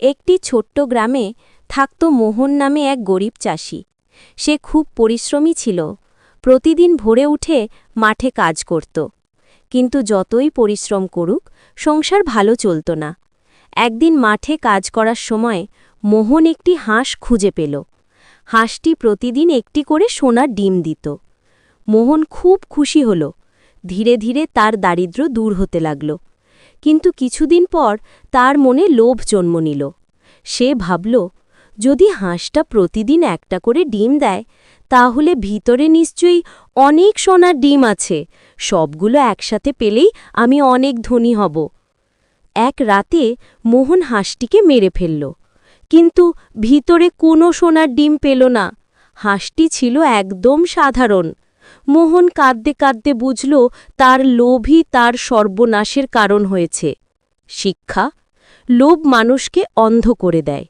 একটি ছোট্ট গ্রামে থাকত মোহন নামে এক গরিব চাষি। সে খুব পরিশ্রমী ছিল। প্রতিদিন ভোরে উঠে মাঠে কাজ করত। কিন্তু যতই পরিশ্রম করুক, সংসার ভালো চলত না। একদিন মাঠে কাজ করার সময় মোহন একটি হাঁস খুঁজে পেল। হাঁসটি প্রতিদিন একটি করে সোনার ডিম দিত। মোহন খুব খুশি হল। ধীরে ধীরে তার দারিদ্র্য দূর হতে লাগল। কিন্তু কিছুদিন পর তার মনে লোভ জন্ম নিল। সে ভাবল, যদি হাঁসটা প্রতিদিন একটা করে ডিম দেয়, তাহলে ভিতরে নিশ্চয়ই অনেক সোনার ডিম আছে। সবগুলো একসাথে পেলেই আমি অনেক ধনী হব। এক রাতে মোহন হাঁসটিকে মেরে ফেলল। কিন্তু ভিতরে কোনো সোনার ডিম পেল না। হাঁসটি ছিল একদম সাধারণ। মোহন কাঁদতে কাঁদতে বুঝল তার লোভই তার সর্বনাশের কারণ হয়েছে। শিক্ষা, লোভ মানুষকে অন্ধ করে দেয়।